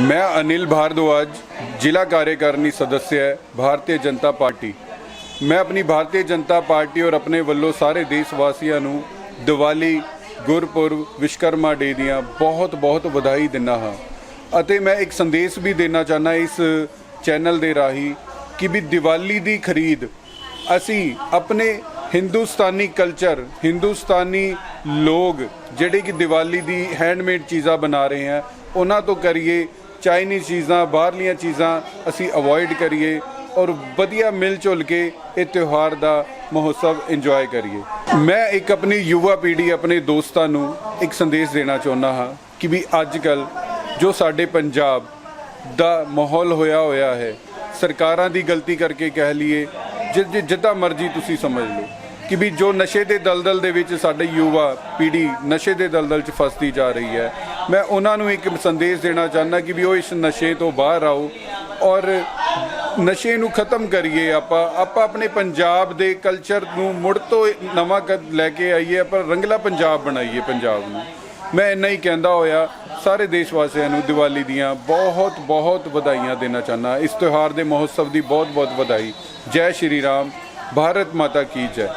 मैं अनिल भारद्वाज जिला कार्यकारिणी सदस्य है भारतीय जनता ਪਾਰਟੀ ਮੈਂ ਆਪਣੀ ਭਾਰਤੀ ਜਨਤਾ ਪਾਰਟੀ ਔਰ ਆਪਣੇ ਵੱਲੋਂ ਸਾਰੇ ਦੇਸ਼ ਵਾਸੀਆਂ ਨੂੰ ਦੀਵਾਲੀ ਗੁਰਪੁਰਬ ਵਿਸ਼ਕਰਮਾ ਡੇ ਦੀਆਂ ਬਹੁਤ ਬਹੁਤ ਵਧਾਈ ਦਿੰਦਾ ਹਾਂ ਅਤੇ ਮੈਂ ਇੱਕ ਸੰਦੇਸ਼ ਵੀ ਦੇਣਾ ਚਾਹੁੰਦਾ ਇਸ ਚੈਨਲ ਦੇ ਰਾਹੀਂ ਕਿ ਵੀ ਦੀਵਾਲੀ ਦੀ ਖਰੀਦ ਅਸੀਂ ਆਪਣੇ ਹਿੰਦੁਸਤਾਨੀ ਕਲਚਰ ਹਿੰਦੁਸਤਾਨੀ ਲੋਕ ਜਿਹੜੇ ਕਿ ਦੀਵਾਲੀ ਦੀ ਹੈਂਡਮੇਡ ਚੀਜ਼ਾਂ ਬਣਾ ਰਹੇ ਹੈ ਉਹਨਾਂ ਤੋਂ ਕਰੀਏ ਚਾਈਨੀਜ਼ ਚੀਜ਼ਾਂ, ਬਾਹਰਲੀਆਂ ਚੀਜ਼ਾਂ ਅਸੀਂ ਅਵੋਇਡ ਕਰੀਏ ਔਰ ਵਧੀਆ ਮਿਲ ਜੁਲ ਕੇ ਇਹ ਤਿਉਹਾਰ ਦਾ ਮਹੋਤਸਵ ਇੰਜੋਏ ਕਰੀਏ। ਮੈਂ ਇੱਕ ਆਪਣੀ ਯੁਵਾ ਪੀੜ੍ਹੀ, ਆਪਣੇ ਦੋਸਤਾਂ ਨੂੰ ਇੱਕ ਸੰਦੇਸ਼ ਦੇਣਾ ਚਾਹੁੰਦਾ ਹਾਂ ਕਿ ਵੀ ਅੱਜ ਕੱਲ ਜੋ ਸਾਡੇ ਪੰਜਾਬ ਦਾ ਮਾਹੌਲ ਹੋਇਆ ਹੋਇਆ ਹੈ, ਸਰਕਾਰਾਂ ਦੀ ਗਲਤੀ ਕਰਕੇ ਕਹਿ ਲਈਏ ਜਿ- ਜਿੱਦਾਂ ਮਰਜ਼ੀ ਤੁਸੀਂ ਸਮਝ ਲਓ ਕਿ ਵੀ ਜੋ ਨਸ਼ੇ ਦੇ ਦਲਦਲ ਦੇ ਵਿੱਚ ਸਾਡੇ ਯੁਵਾ ਪੀੜ੍ਹੀ ਨਸ਼ੇ ਦੇ ਦਲਦਲ 'ਚ ਫਸਦੀ ਜਾ ਰਹੀ ਹੈ ਮੈਂ ਉਹਨਾਂ ਨੂੰ ਇੱਕ ਸੰਦੇਸ਼ ਦੇਣਾ ਚਾਹੁੰਦਾ ਕਿ ਵੀ ਉਹ ਇਸ ਨਸ਼ੇ ਤੋਂ ਬਾਹਰ ਆਓ ਔਰ ਨਸ਼ੇ ਨੂੰ ਖਤਮ ਕਰੀਏ ਆਪਾਂ। ਆਪਾਂ ਆਪਣੇ ਪੰਜਾਬ ਦੇ ਕਲਚਰ ਨੂੰ ਮੁੜ ਤੋਂ ਨਵਾਂ ਕ- ਲੈ ਕੇ ਆਈਏ ਪਰ ਰੰਗਲਾ ਪੰਜਾਬ ਬਣਾਈਏ ਪੰਜਾਬ ਨੂੰ। ਮੈਂ ਇੰਨਾ ਹੀ ਕਹਿੰਦਾ ਹੋਇਆ, ਸਾਰੇ ਦੇਸ਼ ਵਾਸੀਆਂ ਨੂੰ ਦੀਵਾਲੀ ਦੀਆਂ ਬਹੁਤ ਬਹੁਤ ਵਧਾਈਆਂ ਦੇਣਾ ਚਾਹੁੰਦਾ। ਇਸ ਤਿਉਹਾਰ ਦੇ ਮਹੋਤਸਵ ਦੀ ਬਹੁਤ ਬਹੁਤ ਵਧਾਈ। ਜੈ ਸ਼੍ਰੀ ਰਾਮ, ਭਾਰਤ ਮਾਤਾ ਕੀ ਜੈ।